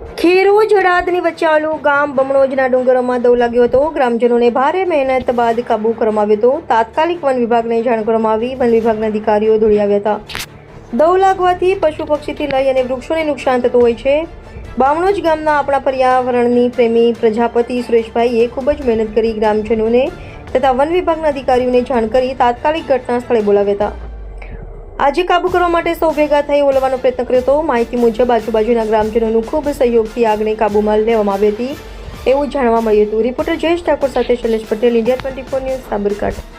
ખેરો જડાદની વચ્ચે આવેલું ગામ બમણોજના ડુંગરોમાં દો લાગ્યો હતો. ગ્રામજનોને ભારે મહેનત બાદ કાબુ કરવામાં આવ્યો હતો. તાત્કાલિક વન વિભાગને જાણ કરવામાં આવી. વન વિભાગના અધિકારીઓ દોડી આવ્યા હતા. દવ લાગવાથી પશુ પક્ષીથી લઈ અને વૃક્ષોને નુકસાન થતું હોય છે. બામણોજ ગામના આપણા પર્યાવરણની પ્રેમી પ્રજાપતિ સુરેશભાઈએ ખૂબ જ મહેનત કરી ગ્રામજનોને તથા વન વિભાગના અધિકારીઓને જાણ કરી તાત્કાલિક ઘટના સ્થળે બોલાવ્યા હતા. આજે કાબુ કરવા માટે સૌ ભેગા થઈ ઓલવાનો પ્રયત્ન કર્યો હતો. માહિતી મુજબ આજુબાજુના ગ્રામજનોનું ખૂબ સહયોગથી આગને કાબૂમાં લેવામાં આવી હતી. એવું જાણવા મળ્યું હતું. રિપોર્ટર જયેશ ઠાકોર સાથે Shailesh Patel, India twenty four news, Sabarkantha.